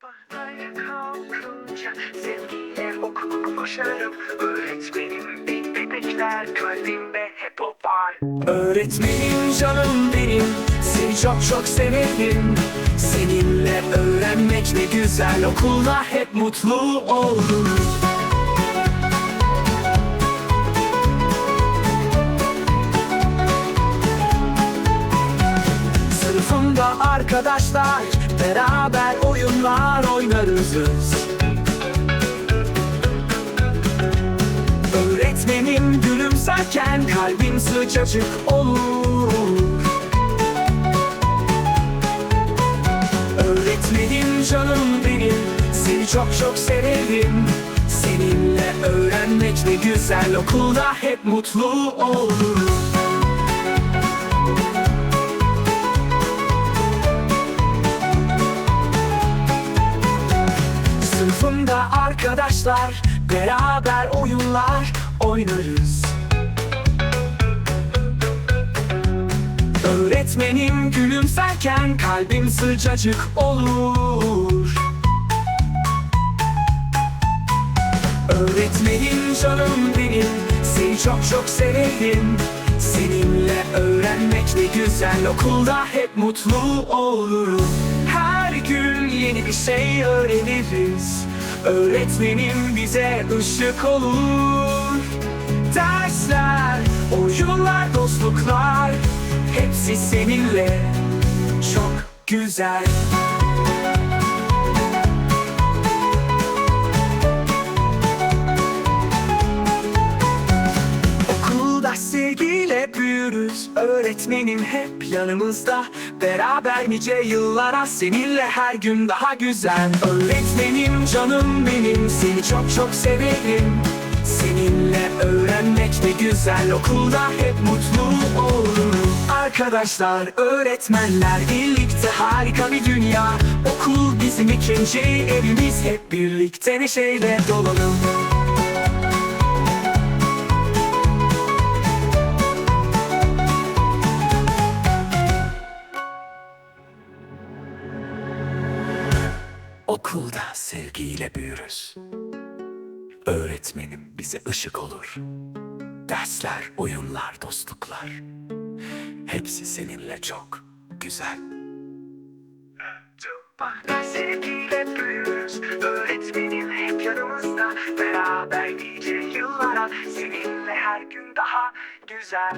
Sabahlara kalkınca koşarım Öğretmenim beni bekler kalbimde hep o var. Öğretmenim canım benim seni çok çok severim. Seninle öğrenmek ne güzel okulda hep mutlu olurum arkadaşlar. Beraber oyunlar oynarız. Öğretmenim gülümserken kalbim sıcacık olur. Öğretmenim canım benim Seni çok çok severim. Seninle öğrenmek ne güzel Okulda hep mutlu olurum Sınıfımda arkadaşlar Beraber oyunlar oynarız. Öğretmenim gülümserken kalbim sıcacık olur. Öğretmenim canım benim Seni çok çok severim. Seninle öğrenmek ne güzel Okulda hep mutlu olurum gün yeni bir şey öğreniriz. Öğretmenim bize ışık olur. Dersler, oyunlar, dostluklar Hepsi seninle. Çok güzel sevgiyle büyürüz. Öğretmenim hep yanımızda. Beraber nice yıllara Seninle her gün daha güzel. Öğretmenim canım benim Seni çok çok severim. Seninle öğrenmek ne güzel Okulda hep mutlu olurum. Arkadaşlar, öğretmenler Birlikte harika bir dünya. Okul bizim ikinci evimiz Hep birlikte neşeyle dolalım Okulda sevgiyle büyürüz. Öğretmenim bize ışık olur. Dersler, oyunlar, dostluklar. Hepsi seninle çok güzel. Okulda sevgiyle büyürüz. Öğretmenim hep yanımızda. Beraber nice yıllara. Seninle her gün daha güzel.